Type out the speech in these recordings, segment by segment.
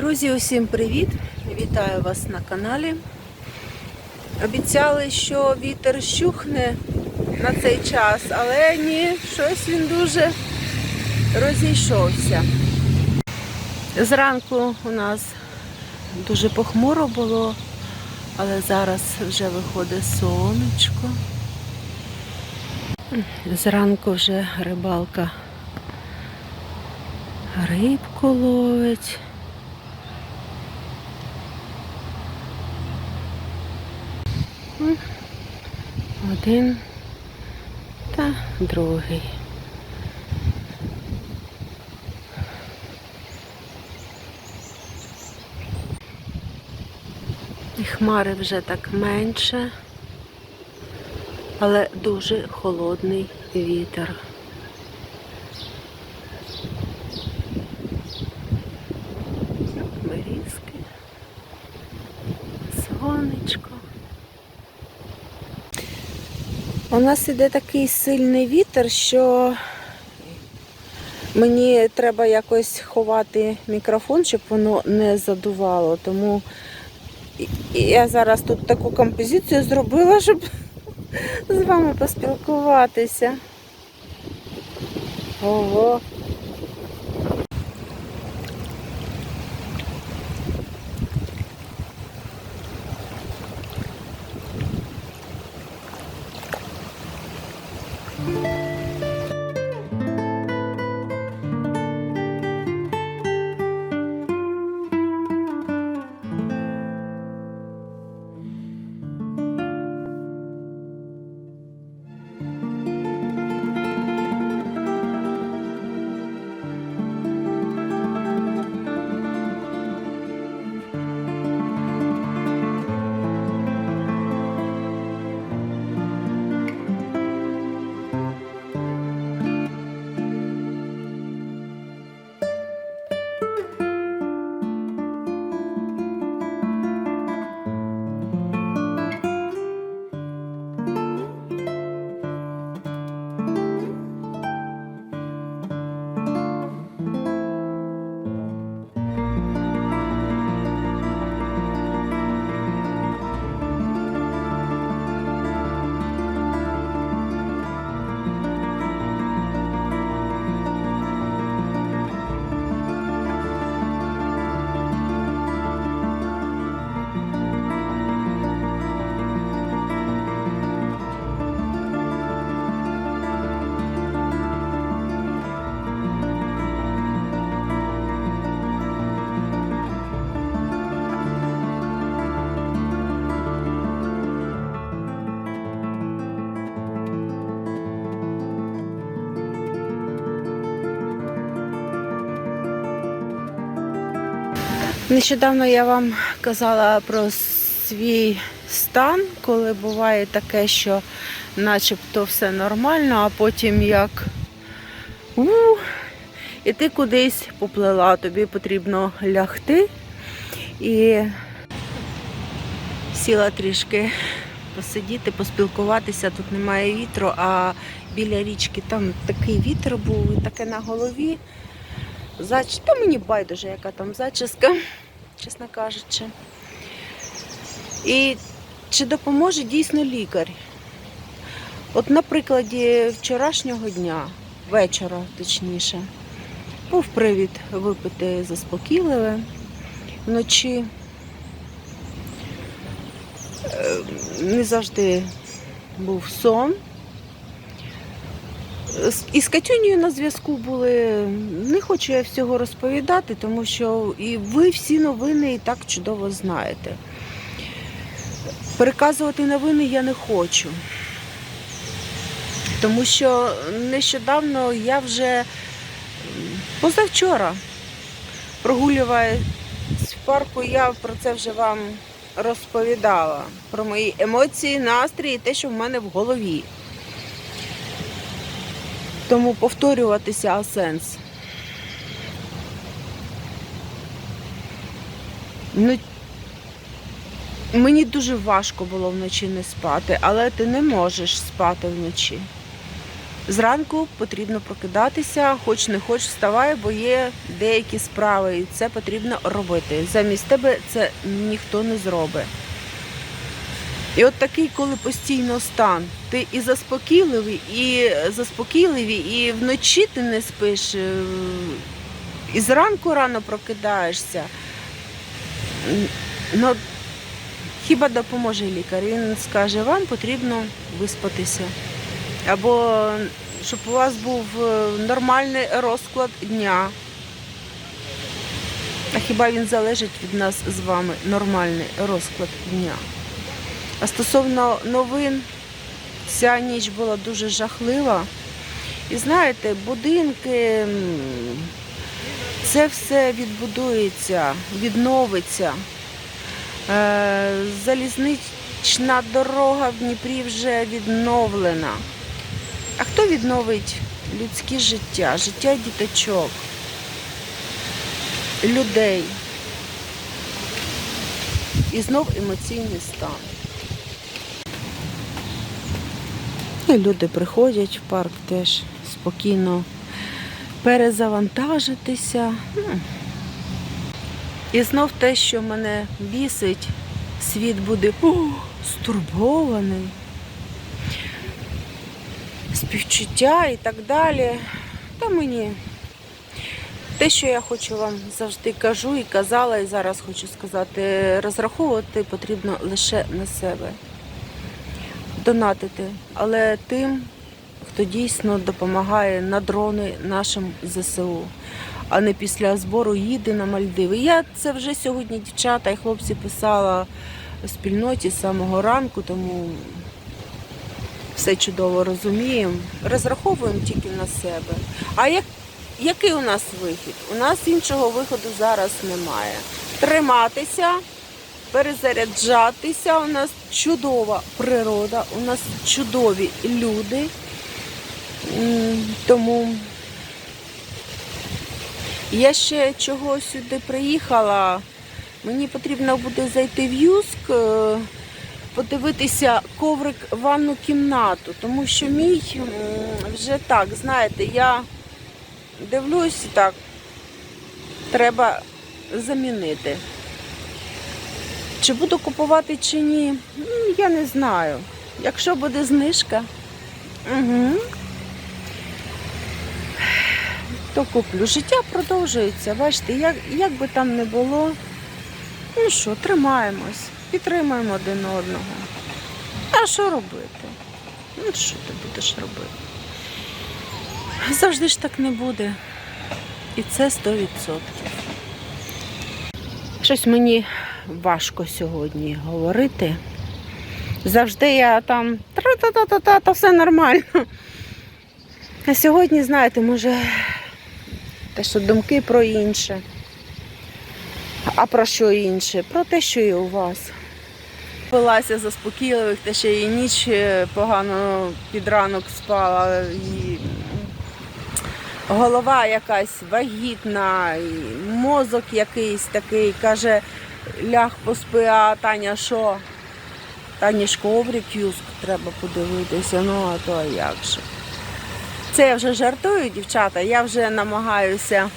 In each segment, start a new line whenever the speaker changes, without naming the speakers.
Друзі, усім привіт! Вітаю вас на каналі. Обіцяли, що вітер щухне на цей час, але ні, щось він дуже розійшовся. Зранку у нас дуже похмуро було, але зараз вже виходить сонечко. Зранку вже рибалка рибку ловить. Один та другий. І хмари вже так менше, але дуже холодний вітер. Берізки, сонечко. У нас іде такий сильний вітер, що мені треба якось ховати мікрофон, щоб воно не задувало. Тому я зараз тут таку композицію зробила, щоб з вами поспілкуватися. Ого. Нещодавно я вам казала про свій стан, коли буває таке, що начебто все нормально, а потім як у, і ти кудись поплила, тобі потрібно лягти і сіла трішки посидіти, поспілкуватися. Тут немає вітру, а біля річки там такий вітер був, таке на голові. Та мені байдуже, яка там зачіска, чесно кажучи. І чи допоможе дійсно лікар? От на прикладі вчорашнього дня, вечора точніше, був привід випити заспокійливе. Вночі е, не завжди був сон. З- І з Катюнею на зв'язку були. Не хочу я всього розповідати, тому що і ви всі новини і так чудово знаєте. Переказувати новини я не хочу. Тому що нещодавно я вже позавчора прогулюваюсь в парку, я про це вже вам розповідала. Про мої емоції, настрій і те, що в мене в голові. Тому повторюватися а сенс. Ну, мені дуже важко було вночі не спати, але ти не можеш спати вночі. Зранку потрібно прокидатися, хоч не хоч вставай, бо є деякі справи, і це потрібно робити. Замість тебе це ніхто не зробить. І от такий, коли постійно стан, ти і заспокійливий, і заспокійливий, і вночі ти не спиш, е, і зранку рано прокидаєшся. М, Ну, хіба допоможе лікар? Він скаже, вам потрібно виспатися. Або щоб у вас був е, нормальний розклад дня. А хіба він залежить від нас з вами нормальний розклад дня? А стосовно новин, ця ніч була дуже жахлива. І знаєте, будинки, це все відбудується, відновиться. Е, Залізнична дорога в Дніпрі вже відновлена. А хто відновить людське життя, життя діточок, людей? І знов емоційний стан. І люди приходять в парк теж спокійно перезавантажитися. Ну. І знов те, що мене бісить, світ буде «О, стурбований, співчуття і так далі. Та мені те, що я хочу вам завжди кажу і казала, і зараз хочу сказати, розраховувати потрібно лише на себе. Донатити, але тим, хто дійсно допомагає на дрони нашим ЗСУ, а не після збору їде на Мальдиви. Я це вже сьогодні дівчата і хлопці писала в спільноті з самого ранку, тому все чудово розуміємо. Розраховуємо тільки на себе. А як, який у нас вихід? У нас іншого виходу зараз немає. Триматися, перезаряджатися. У нас чудова природа, у нас чудові люди. Тому я ще чого сюди приїхала. Мені потрібно буде зайти в Юск, е, подивитися коврик в ванну кімнату, тому що мій вже так, знаєте, я дивлюсь так, треба замінити. Чи буду купувати чи ні, я не знаю. Якщо буде знижка, угу. то куплю. Життя продовжується. Бачите, як, як би там не було, ну що, тримаємось, підтримуємо один одного. А що робити? Ну що ти будеш робити? Завжди ж так не буде. І це 100%. Щось мені важко сьогодні говорити. Завжди я там тра-та-та-та-та, та все нормально. А сьогодні, знаєте, може, те, що думки про інше. А про що інше? Про те, що і у вас. Пилася заспокійливих, те, що і ніч е, погано під ранок спала, і голова якась вагітна, і мозок якийсь такий, каже, ляг поспи, а Таня що? Тані ж коврик юск треба подивитися, ну а то як же. Це я вже жартую, дівчата. Я вже намагаюся,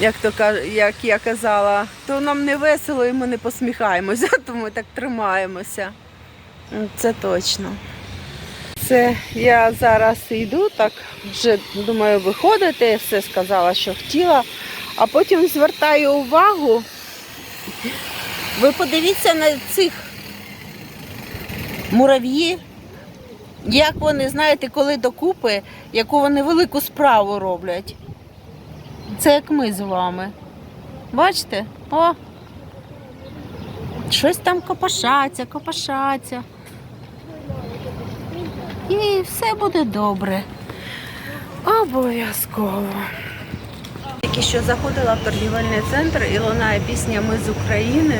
як то як я казала, то нам не весело і ми не посміхаємося, то ми так тримаємося. Це точно. Це я зараз йду, так вже думаю виходити, все сказала, що хотіла, а потім звертаю увагу. Ви подивіться на цих мурав'ї, як вони, знаєте, коли докупи, яку вони велику справу роблять. Це як ми з вами. Бачите? О! Щось там копошаться, копошаться. І все буде добре. Обов'язково. Тільки що заходила в торгівельний центр і лунає пісня Ми з України.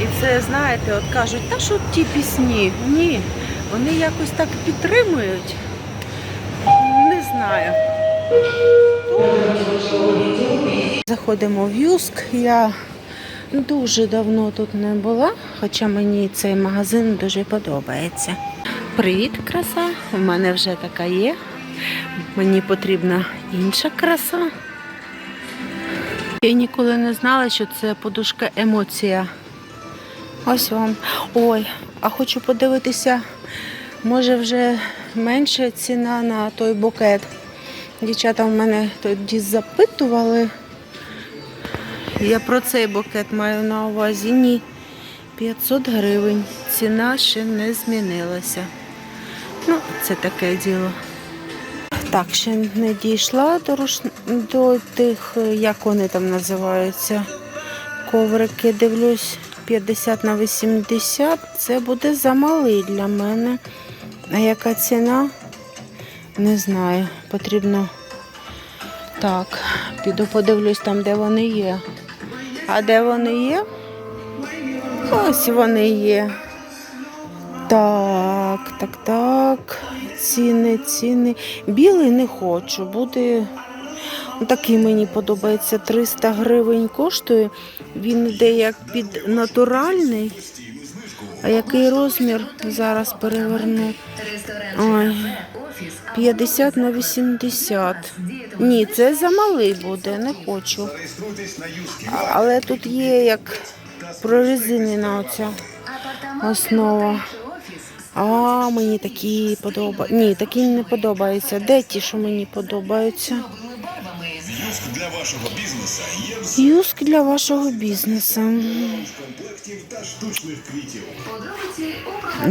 І це, знаєте, от кажуть, та що ті пісні? Ні, вони якось так підтримують. Не знаю. Заходимо в Юск. Я дуже давно тут не була, хоча мені цей магазин дуже подобається. Привіт, краса! У мене вже така є. Мені потрібна інша краса. Я ніколи не знала, що це подушка емоція. Ось вам. Ой, а хочу подивитися, може вже менша ціна на той букет. Дівчата в мене тоді запитували. Я про цей букет маю на увазі. Ні. 500 гривень. Ціна ще не змінилася. Ну, це таке діло. Так, ще не дійшла до, руш... до тих, як вони там називаються, коврики. Дивлюсь, 50 на 80. Це буде замалий для мене. А яка ціна? Не знаю. Потрібно. Так, піду подивлюсь там, де вони є. А де вони є? Ось вони є. Так, так, так. так. Ціни, ціни. Білий не хочу. Буде такий мені подобається. 300 гривень коштує. Він йде як під натуральний. А який розмір? Зараз переверну. Ой. 50 на 80. Ні, це замалий буде, не хочу. Але тут є як прорезинена оця основа. А мені такі подобаються. Ні, такі не подобаються. Де ті, що мені подобаються?
Юск для вашого бізнесу є
Юск для вашого бізнесу.
комплектів та штучних квітів.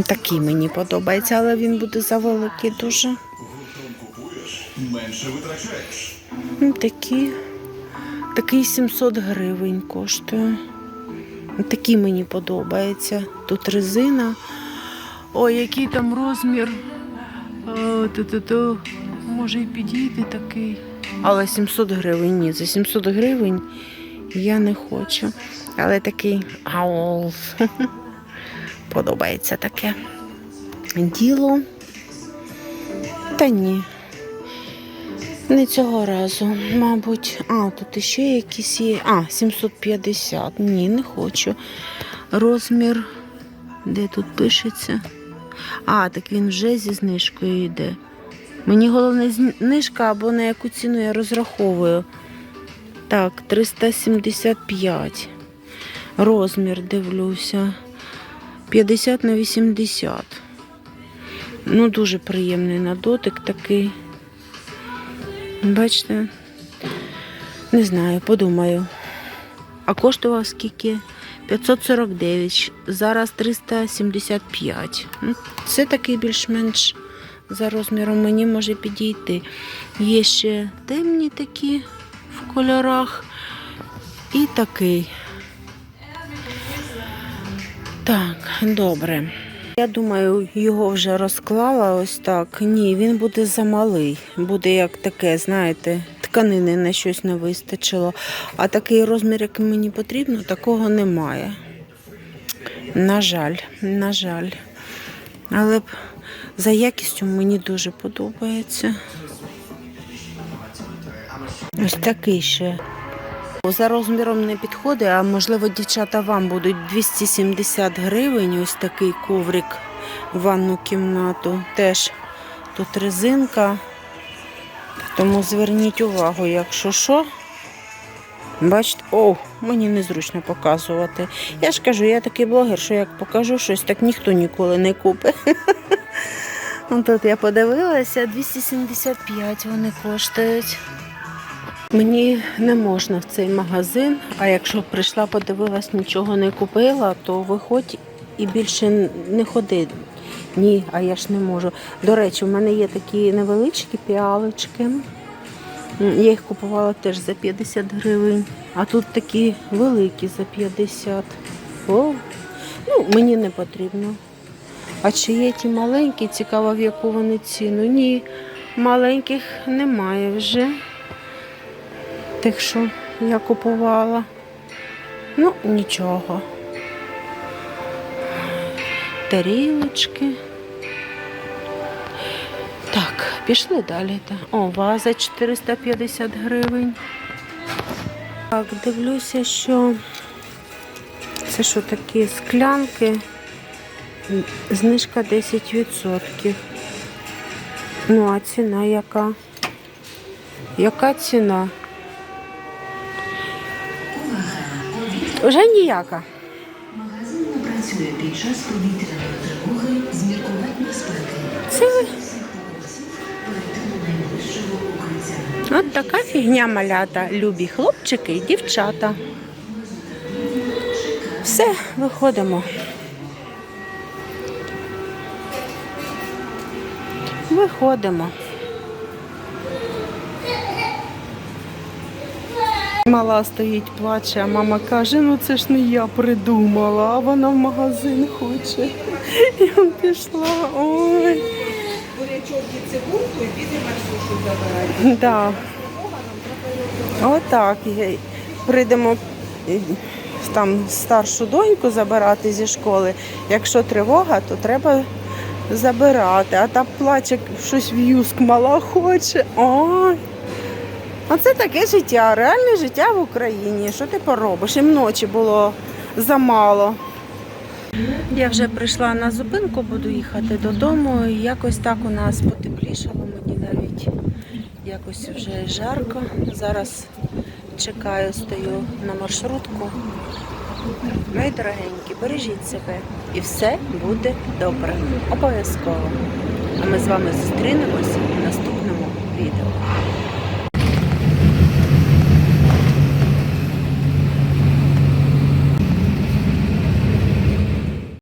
Такий мені подобається, але він буде завеликий дуже.
Гуртом купуєш, менше витрачаєш.
Ну, Такі. Такий 700 гривень коштує. Такий мені подобається. Тут резина. Ой, який там розмір. О, ту-ту-ту. Може і підійти такий. Але 700 гривень ні. За 700 гривень я не хочу. Але такий ау. Подобається таке діло. Та ні. Не цього разу, мабуть. А, тут іще якісь є. А, 750. Ні, не хочу. Розмір, де тут пишеться. А, так він вже зі знижкою йде. Мені головне знижка або на яку ціну я розраховую. Так, 375. Розмір дивлюся. 50 на 80. Ну, дуже приємний на дотик такий. Бачите? Не знаю, подумаю. А коштував скільки? 549, зараз 375. Ну, Це такий більш-менш за розміром мені може підійти. Є ще темні такі в кольорах і такий. Так, добре. Я думаю, його вже розклала ось так. Ні, він буде замалий. Буде як таке, знаєте, тканини на щось не вистачило. А такий розмір, який мені потрібно, такого немає. На жаль, на жаль. Але за якістю мені дуже подобається. Ось такий ще. За розміром не підходить, а можливо, дівчата вам будуть 270 гривень. Ось такий коврик в ванну кімнату. Теж тут резинка. Тому зверніть увагу, якщо що. Бачите, о, мені незручно показувати. Я ж кажу, я такий блогер, що як покажу щось, так ніхто ніколи не купить. Тут я подивилася, 275 вони коштують. Мені не можна в цей магазин, а якщо прийшла, подивилась, нічого не купила, то виходь і більше не ходи. Ні, а я ж не можу. До речі, в мене є такі невеличкі піалочки. Я їх купувала теж за 50 гривень, а тут такі великі за 50. О, ну, мені не потрібно. А чи є ті маленькі, цікаво, в яку вони ціну? Ні, маленьких немає вже тих, що я купувала. Ну, нічого. Тарілочки. Так, пішли далі. О, ваза 450 гривень. Так, дивлюся, що це що такі склянки Знижка 10%. Ну, а ціна яка? Яка ціна? Уже ніяка.
Працює під час повітряної тривоги з міркувань безпеки.
Це
укриття.
от така фігня малята. Любі хлопчики і дівчата. Все, виходимо. Виходимо. Мала стоїть, плаче, а мама каже, ну це ж не я придумала, а вона в магазин хоче. Он пішла. Ой.
бурячок і цибулку і підемо Марсушу забирати.
Да. Отак. Прийдемо там старшу доньку забирати зі школи. Якщо тривога, то треба забирати. А та плаче, щось в юск мала хоче. Ой. А це таке життя, реальне життя в Україні. Що ти поробиш? І ночі було замало. Я вже прийшла на зупинку, буду їхати додому. Якось так у нас потеплішало мені навіть якось вже жарко. Зараз чекаю, стою на маршрутку. Мої дорогенькі, бережіть себе і все буде добре. Обов'язково. А ми з вами зустрінемось.